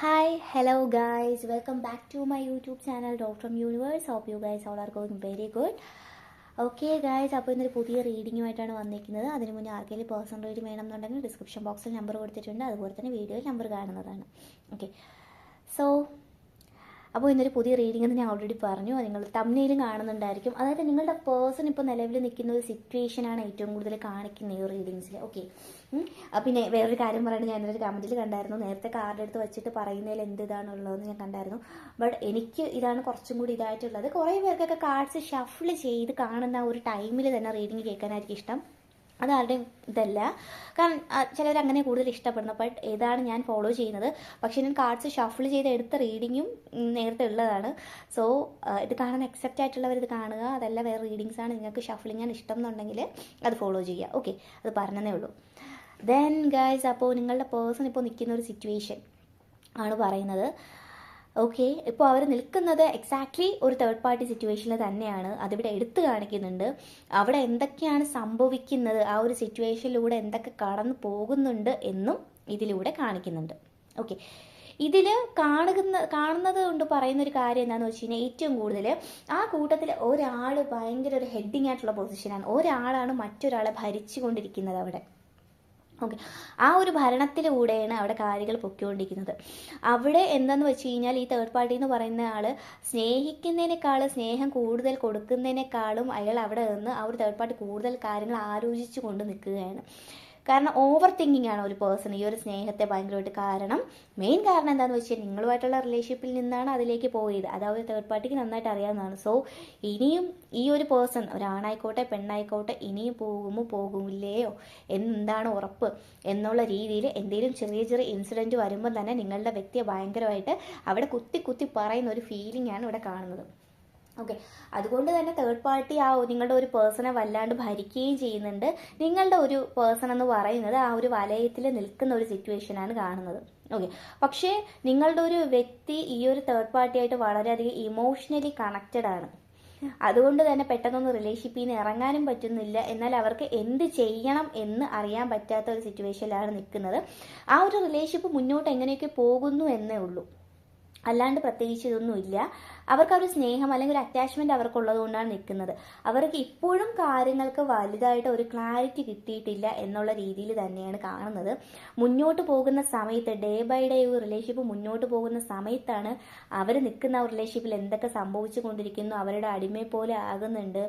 Hi, hello guys welcome back to my YouTube channel doctor universe hope you guys all are going very good. Okay guys അപ്പോൾ ഇന്നൊരു പുതിയ റീഡിങ്ങുമായിട്ടാണ് വന്നിരിക്കുന്നത്. അതിന് മുന്നേ ആർക്കെങ്കിലും പേഴ്സണൽ റീഡിംഗ് വേണമെന്നുണ്ടെങ്കിൽ ഡിസ്ക്രിപ്ഷൻ ബോക്സിൽ നമ്പർ കൊടുത്തിട്ടുണ്ട്. അതുപോലെ തന്നെ വീഡിയോയിൽ നമ്പർ കാണുന്നതാണ്. ഓക്കെ സോ അപ്പോൾ ഇന്നൊരു പുതിയ റീഡിംഗ് എന്ന് ഞാൻ ഓൾറെഡി പറഞ്ഞു. നിങ്ങൾ തമ്മിലും കാണുന്നുണ്ടായിരിക്കും. അതായത് നിങ്ങളുടെ പേഴ്സൺ ഇപ്പോൾ നിലവിൽ നിൽക്കുന്ന ഒരു സിറ്റുവേഷനാണ് ഏറ്റവും കൂടുതൽ കാണിക്കുന്ന ഈ റീഡിങ്സിൽ ഓക്കെ പിന്നെ വേറൊരു കാര്യം പറയുന്നത് ഞാൻ ഇന്നൊരു കമന്റിൽ കണ്ടായിരുന്നു. നേരത്തെ കാർഡ് എടുത്ത് വെച്ചിട്ട് പറയുന്നതിൽ എന്ത് ഇതാണുള്ളതെന്ന് ഞാൻ കണ്ടായിരുന്നു. ബട്ട് എനിക്ക് ഇതാണ് കുറച്ചും കൂടി ഇതായിട്ടുള്ളത്. കുറേ പേർക്കൊക്കെ കാർഡ്സ് ഷഫിൾ ചെയ്ത് കാണുന്ന ഒരു ടൈമിൽ തന്നെ റീഡിങ് കേൾക്കാനായിരിക്കും ഇഷ്ടം. അതാരുടെയും ഇതല്ല. കാരണം ചിലർ അങ്ങനെ കൂടുതൽ ഇഷ്ടപ്പെടുന്നു. ബട്ട് ഏതാണ് ഞാൻ ഫോളോ ചെയ്യുന്നത്? പക്ഷേ ഞാൻ കാർഡ്സ് ഷഫിൾ ചെയ്ത് എടുത്ത റീഡിങ്ങും നേരത്തെ ഉള്ളതാണ്. സോ ഇത് കാണാൻ അക്സെപ്റ്റ് ആയിട്ടുള്ളവർ ഇത് കാണുക. അതല്ല വേറെ റീഡിങ്സ് ആണ് നിങ്ങൾക്ക് ഷഫിളിങ് ആണ് ഇഷ്ടം എന്നുണ്ടെങ്കിൽ അത് ഫോളോ ചെയ്യുക. ഓക്കെ അത് പറഞ്ഞതേ ഉള്ളൂ. ദെൻ ഗൈസ് അപ്പോൾ നിങ്ങളുടെ പേഴ്സൺ ഇപ്പോൾ നിൽക്കുന്ന ഒരു സിറ്റുവേഷൻ ആണ് പറയുന്നത്. ഓക്കെ ഇപ്പോൾ അവർ നിൽക്കുന്നത് എക്സാക്ട്ലി ഒരു തേർഡ് പാർട്ടി സിറ്റുവേഷനിൽ തന്നെയാണ്. അതിവിടെ എടുത്തു കാണിക്കുന്നുണ്ട്. അവിടെ എന്തൊക്കെയാണ് സംഭവിക്കുന്നത്? ആ ഒരു സിറ്റുവേഷനിലൂടെ എന്തൊക്കെ കടന്നു പോകുന്നുണ്ട് എന്നും ഇതിലൂടെ കാണിക്കുന്നുണ്ട്. ഓക്കെ ഇതിൽ കാണുന്ന കാണുന്നത് കൊണ്ട് പറയുന്ന ഒരു കാര്യം എന്താണെന്ന് വെച്ച് കഴിഞ്ഞാൽ ഏറ്റവും കൂടുതൽ ആ കൂട്ടത്തിൽ ഒരാൾ ഭയങ്കര ഒരു ഹെഡിങ് ആയിട്ടുള്ള പൊസിഷനാണ് ഒരാളാണ് മറ്റൊരാളെ ഭരിച്ചുകൊണ്ടിരിക്കുന്നത് അവിടെ. ഓക്കെ ആ ഒരു ഭരണത്തിലൂടെയാണ് അവിടെ കാര്യങ്ങൾ പൊക്കിക്കൊണ്ടിരിക്കുന്നത്. അവിടെ എന്താന്ന് വെച്ച് കഴിഞ്ഞാൽ ഈ തേർഡ് പാർട്ടി എന്ന് പറയുന്ന ആൾ സ്നേഹിക്കുന്നതിനേക്കാൾ സ്നേഹം കൂടുതൽ കൊടുക്കുന്നതിനേക്കാളും അയാൾ അവിടെ നിന്ന് ആ ഒരു തേർഡ് പാർട്ടി കൂടുതൽ കാര്യങ്ങൾ ആലോചിച്ചു കൊണ്ട് നിൽക്കുകയാണ്. കാരണം ഓവർ തിങ്കിങ് ആണ് ഒരു പേഴ്സൺ ഈ ഒരു സ്നേഹത്തെ ഭയങ്കരമായിട്ട് കാരണം. മെയിൻ കാരണം എന്താണെന്ന് വെച്ചാൽ നിങ്ങളുമായിട്ടുള്ള റിലേഷൻഷിപ്പിൽ നിന്നാണ് അതിലേക്ക് പോയത്. അത് തേർഡ് പാർട്ടിക്ക് നന്നായിട്ട് അറിയാവുന്നതാണ്. സോ ഇനിയും ഈ ഒരു പേഴ്സൺ ഒരാണായിക്കോട്ടെ പെണ്ണായിക്കോട്ടെ ഇനിയും പോകുമോ പോകുമില്ലയോ? എന്താണ് ഉറപ്പ് എന്നുള്ള രീതിയിൽ എന്തെങ്കിലും ചെറിയ ചെറിയ ഇൻസിഡന്റ് വരുമ്പോൾ തന്നെ നിങ്ങളുടെ വ്യക്തിയെ ഭയങ്കരമായിട്ട് അവിടെ കുത്തി കുത്തി പറയുന്ന ഒരു ഫീലിംഗ് ആണ് ഇവിടെ കാണുന്നത്. ഓക്കെ അതുകൊണ്ട് തന്നെ തേർഡ് പാർട്ടി ആ നിങ്ങളുടെ ഒരു പേഴ്സണെ വല്ലാണ്ട് ഭരിക്കുകയും ചെയ്യുന്നുണ്ട്. നിങ്ങളുടെ ഒരു പേഴ്സൺ എന്ന് പറയുന്നത് ആ ഒരു വലയത്തിൽ നിൽക്കുന്ന ഒരു സിറ്റുവേഷനാണ് കാണുന്നത്. ഓക്കെ പക്ഷേ നിങ്ങളുടെ ഒരു വ്യക്തി ഈ ഒരു തേർഡ് പാർട്ടി പാർട്ടിയായിട്ട് വളരെയധികം ഇമോഷണലി കണക്റ്റഡ് ആണ്. അതുകൊണ്ട് തന്നെ പെട്ടെന്നൊന്നും റിലേഷൻഷിപ്പിൽ നിന്ന് ഇറങ്ങാനും പറ്റുന്നില്ല. എന്നാൽ അവർക്ക് എന്ത് ചെയ്യണം എന്ന് അറിയാൻ പറ്റാത്ത ഒരു സിറ്റുവേഷനിലാണ് നിൽക്കുന്നത്. ആ ഒരു റിലേഷൻഷിപ്പ് മുന്നോട്ട് എങ്ങനെയൊക്കെ പോകുന്നു എന്നേ ഉള്ളൂ. അല്ലാണ്ട് പ്രത്യേകിച്ച് ഇതൊന്നുമില്ല അവർക്ക് ഒരു സ്നേഹം അല്ലെങ്കിൽ ഒരു അറ്റാച്ച്മെന്റ് അവർക്കുള്ളത് കൊണ്ടാണ് നിൽക്കുന്നത്. അവർക്ക് ഇപ്പോഴും കാര്യങ്ങൾക്ക് വലുതായിട്ട് ഒരു ക്ലാരിറ്റി കിട്ടിയിട്ടില്ല എന്നുള്ള രീതിയിൽ തന്നെയാണ് കാണുന്നത്. മുന്നോട്ട് പോകുന്ന സമയത്ത് ഡേ ബൈ ഡേ ഒരു റിലേഷൻഷിപ്പ് മുന്നോട്ട് പോകുന്ന സമയത്താണ് അവർ നിൽക്കുന്ന ആ റിലേഷൻഷിപ്പിൽ എന്തൊക്കെ സംഭവിച്ചു കൊണ്ടിരിക്കുന്നു അവരുടെ അടിമയെ പോലെ ആകുന്നുണ്ട്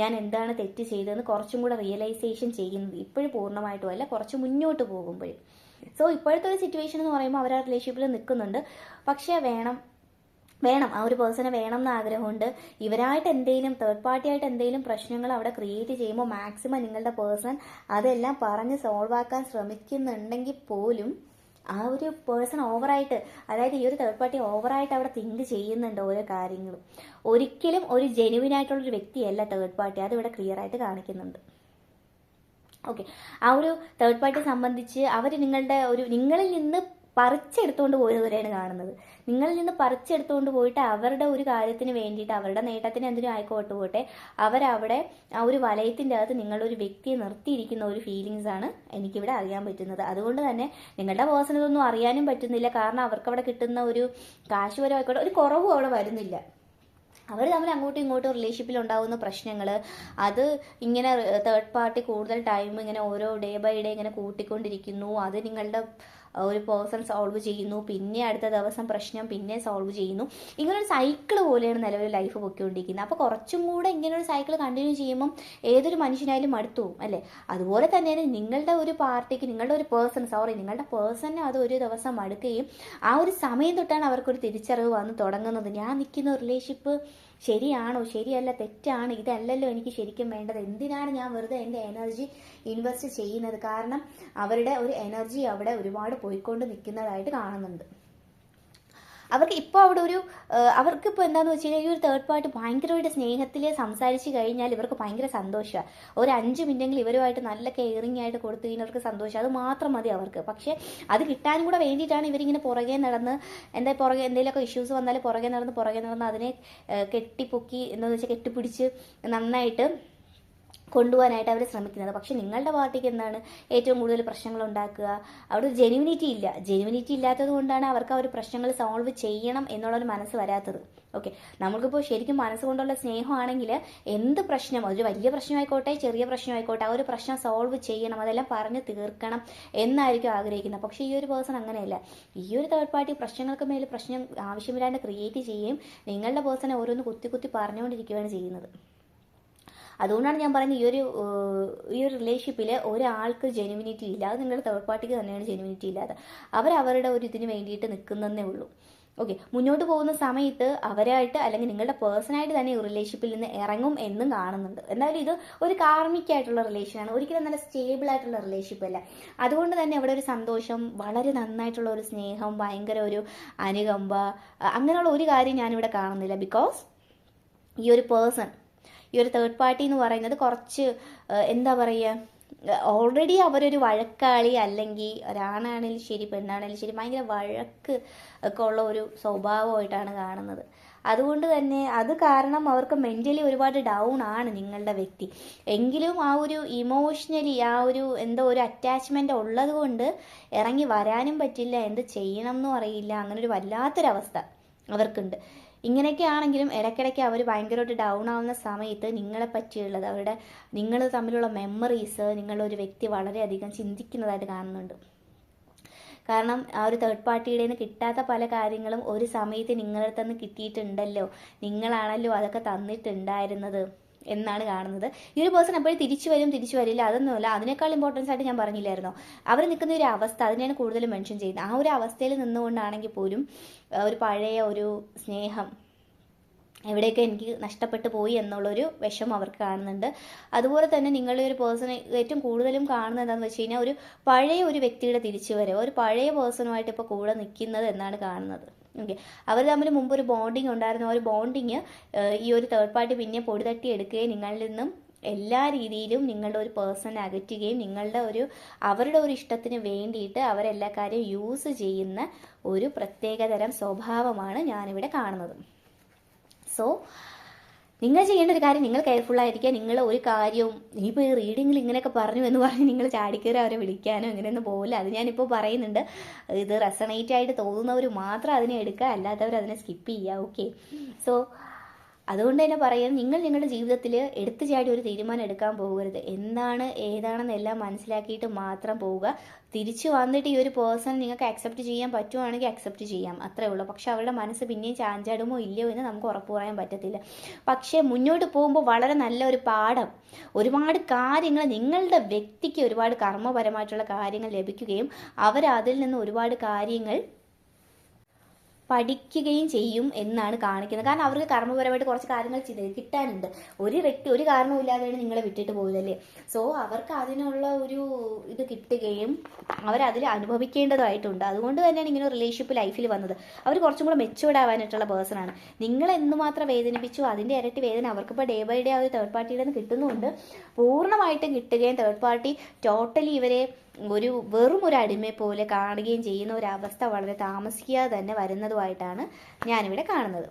ഞാൻ എന്താണ് തെറ്റ് ചെയ്തതെന്ന് കുറച്ചും കൂടെ റിയലൈസേഷൻ ചെയ്യുന്നത്. ഇപ്പോഴും പൂർണമായിട്ടും അല്ല കുറച്ച് മുന്നോട്ട് പോകുമ്പോഴും. സോ ഇപ്പോഴത്തെ ഒരു സിറ്റുവേഷൻ എന്ന് പറയുമ്പോൾ അവർ ആ റിലേഷൻഷിപ്പിൽ നിൽക്കുന്നുണ്ട്. പക്ഷേ വേണം. വേണം. ആ ഒരു പേഴ്സണെ വേണം എന്ന് ആഗ്രഹമുണ്ട്. ഇവരായിട്ട് എന്തെങ്കിലും തേർഡ് പാർട്ടി ആയിട്ട് എന്തെങ്കിലും പ്രശ്നങ്ങൾ അവിടെ ക്രിയേറ്റ് ചെയ്യുമ്പോൾ മാക്സിമം നിങ്ങളുടെ പേഴ്സൺ അതെല്ലാം പറഞ്ഞ് സോൾവ് ആക്കാൻ ശ്രമിക്കുന്നുണ്ടെങ്കിൽ പോലും ആ ഒരു പേഴ്സൺ ഓവറായിട്ട് അതായത് ഈ ഒരു തേർഡ് പാർട്ടി ഓവറായിട്ട് അവിടെ തിങ്ക് ചെയ്യുന്നുണ്ട് ഓരോ കാര്യങ്ങളും. ഒരിക്കലും ഒരു ജെനുവിൻ ആയിട്ടുള്ള ഒരു വ്യക്തിയല്ല തേർഡ് പാർട്ടി അത് ഇവിടെ ക്ലിയർ ആയിട്ട് കാണിക്കുന്നുണ്ട്. ഓക്കെ ആ ഒരു തേർഡ് പാർട്ടി സംബന്ധിച്ച് അവർ നിങ്ങളുടെ ഒരു നിങ്ങളിൽ നിന്ന് പറിച്ചെടുത്തുകൊണ്ട് പോയവരെയാണ് കാണുന്നത്. നിങ്ങളിൽ നിന്ന് പറിച്ചെടുത്തുകൊണ്ട് പോയിട്ട് അവരുടെ ഒരു കാര്യത്തിന് വേണ്ടിയിട്ട് അവരുടെ നേട്ടത്തിന് എന്തിനും ആയിക്കോട്ട് പോട്ടെ അവരവിടെ ആ ഒരു വലയത്തിന്റെ അകത്ത് നിങ്ങളുടെ ഒരു വ്യക്തിയെ നിർത്തിയിരിക്കുന്ന ഒരു ഫീലിങ്സ് ആണ് എനിക്കിവിടെ അറിയാൻ പറ്റുന്നത്. അതുകൊണ്ട് തന്നെ നിങ്ങളുടെ ബോസിനതൊന്നും അറിയാനും പറ്റുന്നില്ല. കാരണം അവർക്ക് അവിടെ കിട്ടുന്ന ഒരു കാശുപരമായിക്കോട്ടെ ഒരു കുറവും അവിടെ വരുന്നില്ല. അവർ തമ്മിൽ അങ്ങോട്ടും ഇങ്ങോട്ടും റിലേഷൻഷിപ്പിൽ ഉണ്ടാകുന്ന പ്രശ്നങ്ങൾ അത് ഇങ്ങനെ തേർഡ് പാർട്ടി കൂടുതൽ ടൈം ഇങ്ങനെ ഓരോ ഡേ ബൈ ഡേ ഇങ്ങനെ കൂട്ടിക്കൊണ്ടിരിക്കുന്നു. അത് നിങ്ങളുടെ ഒരു പേഴ്സൺ സോൾവ് ചെയ്യുന്നു. പിന്നെ അടുത്ത ദിവസം പ്രശ്നം പിന്നെ സോൾവ് ചെയ്യുന്നു. ഇങ്ങനൊരു സൈക്കിൾ പോലെയാണ് നിലവിൽ ലൈഫ് പൊയ്ക്കൊണ്ടിരിക്കുന്നത്. അപ്പോൾ കുറച്ചും കൂടെ ഇങ്ങനെ ഒരു സൈക്കിൾ കണ്ടിന്യൂ ചെയ്യുമ്പം ഏതൊരു മനുഷ്യനായാലും മടുത്തു അല്ലേ? അതുപോലെ തന്നെയാണ് നിങ്ങളുടെ ഒരു പാർട്ടിക്ക് നിങ്ങളുടെ ഒരു പേഴ്സൺ സോറി നിങ്ങളുടെ പേഴ്സണിന് അത് ഒരു ദിവസം മടുക്കുകയും ആ ഒരു സമയം തൊട്ടാണ് അവർക്കൊരു തിരിച്ചറിവ് വന്ന് തുടങ്ങുന്നത്. ഞാൻ നിൽക്കുന്ന റിലേഷൻഷിപ്പ് ശരിയാണോ? ശരിയല്ല തെറ്റാണ്. ഇതല്ലല്ലോ എനിക്ക് ശരിക്കും വേണ്ടത്. എന്തിനാണ് ഞാൻ വെറുതെ എന്റെ എനർജി ഇൻവെസ്റ്റ് ചെയ്യുന്നത്? കാരണം അവരുടെ ഒരു എനർജി അവിടെ ഒരുപാട് പോയിക്കൊണ്ട് നിൽക്കുന്നതായിട്ട് കാണുന്നുണ്ട്. അവർക്ക് ഇപ്പോൾ അവിടെ ഒരു അവർക്കിപ്പോൾ എന്താണെന്ന് വെച്ച് കഴിഞ്ഞാൽ ഈ ഒരു തേർഡ് പാർട്ടി ഭയങ്കരമായിട്ട് സ്നേഹത്തിൽ സംസാരിച്ച് കഴിഞ്ഞാൽ ഇവർക്ക് ഭയങ്കര സന്തോഷമാണ് ഒരു അഞ്ച് മിനിറ്റെങ്കിലും ഇവരുമായിട്ട് നല്ല കെയറിങ് ആയിട്ട് കൊടുത്തു കഴിഞ്ഞാൽ അവർക്ക് സന്തോഷം. അത് മാത്രം മതി അവർക്ക്. പക്ഷേ അത് കിട്ടാനും കൂടെ വേണ്ടിയിട്ടാണ് ഇവരിങ്ങനെ പുറകെ നടന്ന് എന്താ പുറകെ എന്തെങ്കിലുമൊക്കെ ഇഷ്യൂസ് വന്നാൽ പുറകെ നടന്ന് പുറകെ നടന്ന് അതിനെ കെട്ടിപ്പൊക്കി എന്താണെന്ന് വെച്ചാൽ കെട്ടിപ്പിടിച്ച് നന്നായിട്ട് കൊണ്ടുപോകാനായിട്ട് അവർ ശ്രമിക്കുന്നത്. പക്ഷെ നിങ്ങളുടെ പാർട്ടിക്ക് എന്താണ് ഏറ്റവും കൂടുതൽ പ്രശ്നങ്ങൾ ഉണ്ടാക്കുക അവിടെ ഒരു ജെനുവിനിറ്റി ഇല്ല. ജെനുവിനിറ്റി ഇല്ലാത്തത് കൊണ്ടാണ് അവർക്ക് ആ ഒരു പ്രശ്നങ്ങൾ സോൾവ് ചെയ്യണം എന്നുള്ളൊരു മനസ്സ് വരാത്തത്. ഓക്കെ നമുക്കിപ്പോൾ ശരിക്കും മനസ്സുകൊണ്ടുള്ള സ്നേഹമാണെങ്കിൽ എന്ത് പ്രശ്നം? ഒരു വലിയ പ്രശ്നമായിക്കോട്ടെ ചെറിയ പ്രശ്നമായിക്കോട്ടെ ആ ഒരു പ്രശ്നം സോൾവ് ചെയ്യണം അതെല്ലാം പറഞ്ഞ് തീർക്കണം എന്നായിരിക്കും ആഗ്രഹിക്കുന്നത്. പക്ഷേ ഈ ഒരു പേഴ്സൺ അങ്ങനെയല്ല. ഈ ഒരു തേർഡ് പാർട്ടി പ്രശ്നങ്ങൾക്ക് മേൽ പ്രശ്നം ആവശ്യമില്ലാണ്ട് ക്രിയേറ്റ് ചെയ്യുകയും നിങ്ങളുടെ പേഴ്സണെ ഓരോന്ന് കുത്തി കുത്തി പറഞ്ഞുകൊണ്ടിരിക്കുകയാണ് ചെയ്യുന്നത്. അതുകൊണ്ടാണ് ഞാൻ പറയുന്നത് ഈ ഒരു ഈ ഒരു റിലേഷൻഷിപ്പിൽ ഒരാൾക്ക് ജെനുവിനിറ്റി ഇല്ല. അത് നിങ്ങളുടെ തേർഡ് പാർട്ടിക്ക് തന്നെയാണ് ജെനുവിനിറ്റി ഇല്ലാതെ. അവരവരുടെ ഒരു ഇതിന് വേണ്ടിയിട്ട് നിൽക്കുന്നതേ ഉള്ളൂ. ഓക്കെ മുന്നോട്ട് പോകുന്ന സമയത്ത് അവരായിട്ട് അല്ലെങ്കിൽ നിങ്ങളുടെ പേഴ്സണായിട്ട് തന്നെ ഈ റിലേഷൻഷിപ്പിൽ നിന്ന് ഇറങ്ങും എന്നും കാണുന്നുണ്ട്. എന്തായാലും ഇത് ഒരു കാർമിക് ആയിട്ടുള്ള റിലേഷനാണ് ഒരിക്കലും നല്ല സ്റ്റേബിൾ ആയിട്ടുള്ള റിലേഷൻഷിപ്പ് അല്ല. അതുകൊണ്ട് തന്നെ അവിടെ ഒരു സന്തോഷം വളരെ നന്നായിട്ടുള്ള ഒരു സ്നേഹം ഭയങ്കര ഒരു അനുകമ്പ അങ്ങനെയുള്ള ഒരു കാര്യം ഞാനിവിടെ കാണുന്നില്ല. ബിക്കോസ് ഈ ഒരു പേഴ്സൺ ഈ ഒരു തേർഡ് പാർട്ടി എന്ന് പറയുന്നത് കുറച്ച് എന്താ പറയുക ഓൾറെഡി അവരൊരു വഴക്കാളി അല്ലെങ്കിൽ ഒരാണാണെങ്കിലും ശരി പെണ്ണാണെങ്കിലും ശരി ഭയങ്കര വഴക്ക് ഒക്കെ ഉള്ള ഒരു സ്വഭാവമായിട്ടാണ് കാണുന്നത്. അതുകൊണ്ട് തന്നെ അത് കാരണം അവർക്ക് മെന്റലി ഒരുപാട് ഡൗൺ ആണ് നിങ്ങളുടെ വ്യക്തി. എങ്കിലും ആ ഒരു ഇമോഷണലി ആ ഒരു എന്തോ ഒരു അറ്റാച്ച്മെന്റ് ഉള്ളത് കൊണ്ട് ഇറങ്ങി വരാനും പറ്റില്ല എന്ത് ചെയ്യണം എന്നും അറിയില്ല അങ്ങനെ ഒരു വല്ലാത്തൊരവസ്ഥ അവർക്കുണ്ട്. ഇങ്ങനെയൊക്കെ ആണെങ്കിലും ഇടയ്ക്കിടയ്ക്ക് അവർ ഭയങ്കരമായിട്ട് ഡൗൺ ആവുന്ന സമയത്ത് നിങ്ങളെ പറ്റിയുള്ളത് അവരുടെ നിങ്ങൾ തമ്മിലുള്ള മെമ്മറീസ് നിങ്ങളൊരു വ്യക്തി വളരെയധികം ചിന്തിക്കുന്നതായിട്ട് കാണുന്നുണ്ട്. കാരണം ആ ഒരു തേർഡ് പാർട്ടിയുടെ നിന്ന് കിട്ടാത്ത പല കാര്യങ്ങളും ഒരു സമയത്ത് നിങ്ങളുടെ നിന്ന് കിട്ടിയിട്ടുണ്ടല്ലോ നിങ്ങളാണല്ലോ അതൊക്കെ തന്നിട്ടുണ്ടായിരുന്നത്. എന്നാണ് കാണുന്നത്. ഈ ഒരു പേഴ്സൺ എപ്പോഴും തിരിച്ചു വരും തിരിച്ചു വരില്ല അതൊന്നുമല്ല. അതിനേക്കാൾ ഇമ്പോർട്ടൻസ് ആയിട്ട് ഞാൻ പറഞ്ഞില്ലായിരുന്നോ? അവർ നിൽക്കുന്ന ഒരു അവസ്ഥ അതിനെയാണ് കൂടുതലും മെൻഷൻ ചെയ്യുന്നത്. ആ ഒരു അവസ്ഥയിൽ നിന്നുകൊണ്ടാണെങ്കിൽ പോലും ഒരു പഴയ ഒരു സ്നേഹം എവിടെയൊക്കെ എനിക്ക് നഷ്ടപ്പെട്ടു പോയി എന്നുള്ളൊരു വിഷം അവർക്ക് കാണുന്നുണ്ട്. അതുപോലെ തന്നെ നിങ്ങളുടെ ഒരു പേഴ്സണെ ഏറ്റവും കൂടുതലും കാണുന്നത് എന്താണെന്ന് വെച്ച് കഴിഞ്ഞാൽ ഒരു പഴയ ഒരു വ്യക്തിയുടെ തിരിച്ചു വരവ് ഒരു പഴയ പേഴ്സണുമായിട്ട് ഇപ്പോൾ കൂടെ നിൽക്കുന്നത് എന്നാണ് കാണുന്നത്. ഓക്കെ അവർ തമ്മിൽ മുമ്പ് ഒരു ബോണ്ടിങ് ഉണ്ടായിരുന്നു. ആ ഒരു ബോണ്ടിങ് ഈ ഒരു തേർഡ് പാർട്ടി പിന്നെ പൊടി തട്ടി എടുക്കുകയും നിങ്ങളിൽ നിന്നും എല്ലാ രീതിയിലും നിങ്ങളുടെ ഒരു പേഴ്സൺ അകറ്റുകയും നിങ്ങളുടെ ഒരു അവരുടെ ഒരു ഇഷ്ടത്തിന് വേണ്ടിയിട്ട് അവരെല്ലാ കാര്യവും യൂസ് ചെയ്യുന്ന ഒരു പ്രത്യേകതരം സ്വഭാവമാണ് ഞാനിവിടെ കാണുന്നത്. സോ നിങ്ങൾ ചെയ്യേണ്ട ഒരു കാര്യം നിങ്ങൾ കെയർഫുൾ ആയിരിക്കുക. നിങ്ങൾ ഒരു കാര്യവും ഇനിയിപ്പോൾ ഈ റീഡിങ്ങിൽ ഇങ്ങനെയൊക്കെ പറഞ്ഞു എന്ന് പറഞ്ഞ് നിങ്ങൾ ചാടിക്കയറി അവരെ വിളിക്കാനോ ഇങ്ങനെയൊന്നും പോകില്ല അത് ഞാനിപ്പോൾ പറയുന്നുണ്ട്. ഇത് റെസണേറ്റ് ആയിട്ട് തോന്നുന്നവർ മാത്രം അതിനെ എടുക്കുക. അല്ലാത്തവർ അതിനെ സ്കിപ്പ് ചെയ്യുക. ഓക്കെ സോ അതുകൊണ്ട് തന്നെ പറയാം നിങ്ങൾ നിങ്ങളുടെ ജീവിതത്തിൽ എടുത്തു ചാടി ഒരു തീരുമാനം എടുക്കാൻ പോകരുത്. എന്താണ് ഏതാണെന്നെല്ലാം മനസ്സിലാക്കിയിട്ട് മാത്രം പോവുക. തിരിച്ചു വന്നിട്ട് ഈ ഒരു പേഴ്സൺ നിങ്ങൾക്ക് അക്സെപ്റ്റ് ചെയ്യാൻ പറ്റുവാണെങ്കിൽ അക്സെപ്റ്റ് ചെയ്യാം. അത്രേ ഉള്ളൂ. പക്ഷെ അവരുടെ മനസ്സ് പിന്നെയും ചാഞ്ചാടുമോ ഇല്ലയോ എന്ന് നമുക്ക് ഉറപ്പ് പറയാൻ പറ്റത്തില്ല. പക്ഷേ മുന്നോട്ട് പോകുമ്പോൾ വളരെ നല്ല ഒരു പാഠം. ഒരുപാട് കാര്യങ്ങൾ നിങ്ങളുടെ വ്യക്തിക്ക് ഒരുപാട് കർമ്മപരമായിട്ടുള്ള കാര്യങ്ങൾ ലഭിക്കുകയും അവർ അതിൽ നിന്ന് ഒരുപാട് കാര്യങ്ങൾ പഠിക്കുകയും ചെയ്യും എന്നാണ് കാണിക്കുന്നത്. കാരണം അവർക്ക് കർമ്മപരമായിട്ട് കുറച്ച് കാര്യങ്ങൾ കിട്ടാനുണ്ട്. ഒരു വ്യക്തി ഒരു കാരണവുമില്ലാതെയാണ് നിങ്ങളെ വിട്ടിട്ട് പോയതല്ലേ? സോ അവർക്ക് അതിനുള്ള ഒരു ഇത് കിട്ടുകയും അവരതിൽ അനുഭവിക്കേണ്ടതായിട്ടുണ്ട്. അതുകൊണ്ട് തന്നെയാണ് ഇങ്ങനെ റിലേഷൻഷിപ്പ് ലൈഫിൽ വന്നത്. അവർ കുറച്ചും കൂടെ മെച്ചുവേർഡ് ആവാനായിട്ടുള്ള പേഴ്സണാണ് നിങ്ങൾ എന്തുമാത്രം വേദനിപ്പിച്ചു അതിന്റെ ഇരട്ടി വേദന അവർക്കിപ്പോൾ ഡേ ബൈ ഡേ ആ ഒരു തേർഡ് പാർട്ടിയുടെ നിന്ന് കിട്ടുന്നുണ്ട്. പൂർണമായിട്ടും കിട്ടുകയും തേർഡ് പാർട്ടി ടോട്ടലി ഇവരെ ഒരു വെറും ഒരു അടിമയെ പോലെ കാണുകയും ചെയ്യുന്ന ഒരവസ്ഥ വളരെ താമസിക്കാതെ തന്നെ വരുന്നതുമായിട്ടാണ് ഞാനിവിടെ കാണുന്നത്.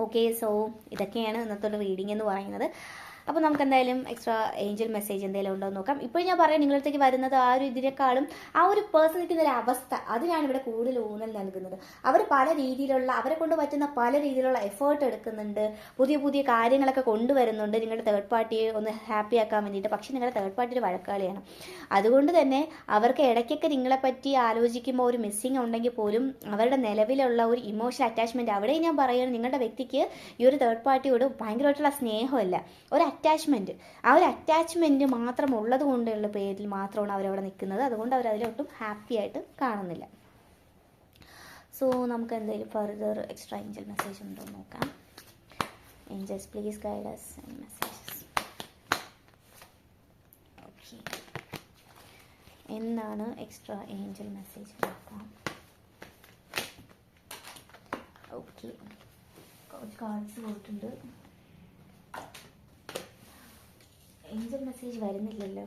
ഓക്കെ സോ ഇതൊക്കെയാണ് ഇന്നത്തെ ഒരു റീഡിംഗ് എന്ന് പറയുന്നത്. അപ്പോൾ നമുക്ക് എന്തായാലും എക്സ്ട്രാ ഏഞ്ചൽ മെസ്സേജ് എന്തെങ്കിലും ഉണ്ടോ എന്ന് നോക്കാം. ഇപ്പോൾ ഞാൻ പറയാം നിങ്ങളടുത്തേക്ക് വരുന്നത് ആ ഒരു ഇതിനേക്കാളും ആ ഒരു പേഴ്സൺ നിൽക്കുന്ന ഒരു അവസ്ഥ അതിനാണ് ഇവിടെ കൂടുതൽ ഊന്നൽ നൽകുന്നത്. അവർ പല രീതിയിലുള്ള അവരെ കൊണ്ട് പറ്റുന്ന പല രീതിയിലുള്ള എഫേർട്ട് എടുക്കുന്നുണ്ട്. പുതിയ പുതിയ കാര്യങ്ങളൊക്കെ കൊണ്ടുവരുന്നുണ്ട്. നിങ്ങളുടെ തേർഡ് പാർട്ടിയെ ഒന്ന് ഹാപ്പി ആക്കാൻ വേണ്ടിയിട്ട്. പക്ഷേ നിങ്ങളുടെ തേർഡ് പാർട്ടി ഒരു വഴക്കാളിയാണ്. അതുകൊണ്ട് തന്നെ അവർക്ക് ഇടയ്ക്കൊക്കെ നിങ്ങളെപ്പറ്റി ആലോചിക്കുമ്പോൾ ഒരു മിസ്സിങ് ഉണ്ടെങ്കിൽ പോലും അവരുടെ നിലവിലുള്ള ഒരു ഇമോഷണൽ അറ്റാച്ച്മെന്റ് അവിടെ ഞാൻ പറയുന്നത് നിങ്ങളുടെ വ്യക്തിക്ക് ഈ ഒരു തേർഡ് പാർട്ടിയോട് ഭയങ്കരമായിട്ടുള്ള സ്നേഹമല്ല. ഒരു അറ്റാച്ച്മെന്റ് ആ ഒരു അറ്റാച്ച്മെന്റ് മാത്രം ഉള്ളത് കൊണ്ടുള്ള പേരിൽ മാത്രമാണ് അവരവിടെ നിൽക്കുന്നത്. അതുകൊണ്ട് അവർ അതിലൊട്ടും ഹാപ്പി ആയിട്ട് കാണുന്നില്ല. സോ നമുക്ക് എന്തെങ്കിലും ഫർദർ എക്സ്ട്രാ ഏഞ്ചൽ മെസ്സേജ് ഉണ്ടോ നോക്കാം. Angels please guide us messages okay എന്നാണ് എക്സ്ട്രാ ഏഞ്ചൽ മെസ്സേജ് നോക്കാം. ഓക്കെ കുറച്ച് കാർഡ്സ് പോയിട്ടുണ്ട് ഏഞ്ചൽ മെസ്സേജ് വരുന്നില്ലല്ലോ.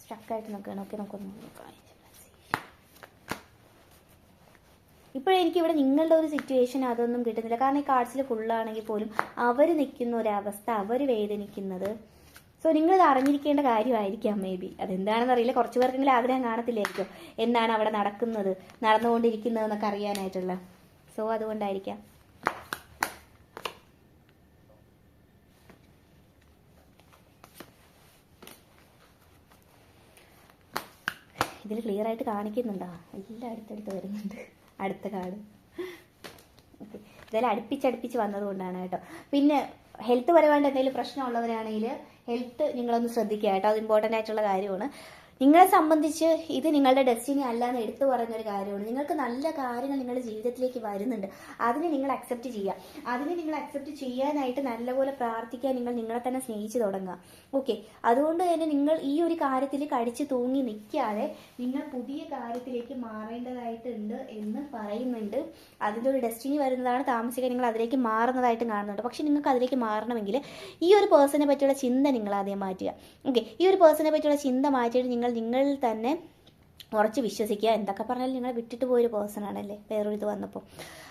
സ്റ്റക്കായിട്ട് നോക്കുകയാണ് ഓക്കെ നമുക്കൊന്ന് നോക്കാം. ഇപ്പോഴെനിക്ക് ഇവിടെ നിങ്ങളുടെ ഒരു സിറ്റുവേഷൻ അതൊന്നും കിട്ടുന്നില്ല. കാരണം ഈ കാർഡ്സിൽ ഫുള്ളാണെങ്കിൽ പോലും അവർ നിൽക്കുന്ന ഒരവസ്ഥ അവർ വേദനിക്കുന്നത്. സോ നിങ്ങളിത് അറിഞ്ഞിരിക്കേണ്ട കാര്യമായിരിക്കാം മേ ബി അതെന്താണെന്ന് അറിയില്ല. കുറച്ച് പേർക്കെങ്കിലും ആഗ്രഹം കാണത്തില്ലായിരിക്കും. എന്താണ് അവിടെ നടക്കുന്നത് നടന്നുകൊണ്ടിരിക്കുന്നതെന്നൊക്കെ അറിയാനായിട്ടുള്ള. സോ അതുകൊണ്ടായിരിക്കാം. ഇതിൽ ക്ലിയർ ആയിട്ട് കാണിക്കുന്നുണ്ടോ? എല്ലാം അടുത്തടുത്ത് വരുന്നുണ്ട്. അടുത്ത കാർഡ് ഓക്കെ ഇതെല്ലാം അടുപ്പിച്ചടുപ്പിച്ച് വന്നതുകൊണ്ടാണ് കേട്ടോ. പിന്നെ ഹെൽത്ത് പരമായിട്ട് എന്തെങ്കിലും പ്രശ്നമുള്ളവരാണെങ്കിൽ ഹെൽത്ത് നിങ്ങളൊന്ന് ശ്രദ്ധിക്കുക കേട്ടോ. അത് ഇമ്പോർട്ടന്റ് ആയിട്ടുള്ള കാര്യമാണ്. നിങ്ങളെ സംബന്ധിച്ച് ഇത് നിങ്ങളുടെ ഡെസ്റ്റിനി അല്ല എന്ന് എടുത്തു പറഞ്ഞൊരു കാര്യമാണ്. നിങ്ങൾക്ക് നല്ല കാര്യങ്ങൾ നിങ്ങളുടെ ജീവിതത്തിലേക്ക് വരുന്നുണ്ട്. അതിനെ നിങ്ങൾ അക്സെപ്റ്റ് ചെയ്യുക. അതിനെ നിങ്ങൾ അക്സെപ്റ്റ് ചെയ്യാനായിട്ട് നല്ലപോലെ പ്രാർത്ഥിക്കാൻ നിങ്ങൾ നിങ്ങളെ തന്നെ സ്നേഹിച്ച് തുടങ്ങുക. ഓക്കെ അതുകൊണ്ട് തന്നെ നിങ്ങൾ ഈ ഒരു കാര്യത്തിൽ കടിച്ചു തൂങ്ങി നിൽക്കാതെ നിങ്ങൾ പുതിയ കാര്യത്തിലേക്ക് മാറേണ്ടതായിട്ടുണ്ട് എന്ന് പറയുന്നുണ്ട്. അതിന്റെ ഒരു ഡെസ്റ്റിനി വരുന്നതാണ് താമസിക്കാൻ നിങ്ങൾ അതിലേക്ക് മാറുന്നതായിട്ട് കാണുന്നുണ്ട്. പക്ഷെ നിങ്ങൾക്ക് അതിലേക്ക് മാറണമെങ്കിൽ ഈ ഒരു പേഴ്സണെ പറ്റിയുള്ള ചിന്ത നിങ്ങൾ ആദ്യം മാറ്റുക. ഓക്കെ ഈ ഒരു പേഴ്സണെ പറ്റിയുള്ള ചിന്ത മാറ്റിയിട്ട് നിങ്ങൾ നിങ്ങളിൽ തന്നെ ഉറച്ച് വിശ്വസിക്കുക. എന്തൊക്കെ പറഞ്ഞാലും നിങ്ങളെ വിട്ടിട്ട് പോയൊരു പേഴ്സൺ ആണല്ലേ? വേറൊരു ഇത് വന്നപ്പോൾ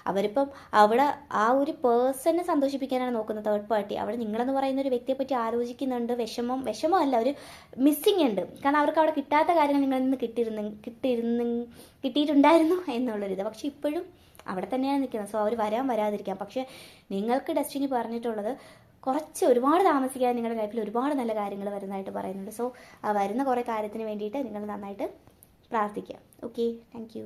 അവരിപ്പം അവിടെ ആ ഒരു പേഴ്സണെ സന്തോഷിപ്പിക്കാനാണ് നോക്കുന്നത് തേർഡ് പാർട്ടി അവിടെ നിങ്ങളെന്ന് പറയുന്ന ഒരു വ്യക്തിയെ പറ്റി ആലോചിക്കുന്നുണ്ട്. വിഷമം വിഷമമല്ല ഒരു മിസ്സിങ് ഉണ്ട്. കാരണം അവർക്ക് അവിടെ കിട്ടാത്ത കാര്യങ്ങൾ നിങ്ങളിൽ നിന്ന് കിട്ടിയിരുന്നു കിട്ടിയിരുന്നു കിട്ടിയിട്ടുണ്ടായിരുന്നു എന്നുള്ളൊരിത്. പക്ഷെ ഇപ്പോഴും അവിടെ തന്നെയാണ് നിൽക്കുന്നത്. സോ അവർ വരാൻ വരാതിരിക്കാം. പക്ഷേ നിങ്ങൾക്ക് ഡെസ്റ്റിനി പറഞ്ഞിട്ടുള്ളത് കുറച്ച് ഒരുപാട് താമസിക്കാതെ നിങ്ങളുടെ ലൈഫിൽ ഒരുപാട് നല്ല കാര്യങ്ങൾ വരുന്നതായിട്ട് പറയുന്നുണ്ട്. സോ വരുന്ന കുറേ കാര്യത്തിന് വേണ്ടിയിട്ട് നിങ്ങൾ നന്നായിട്ട് പ്രാർത്ഥിക്കുക. Okay thank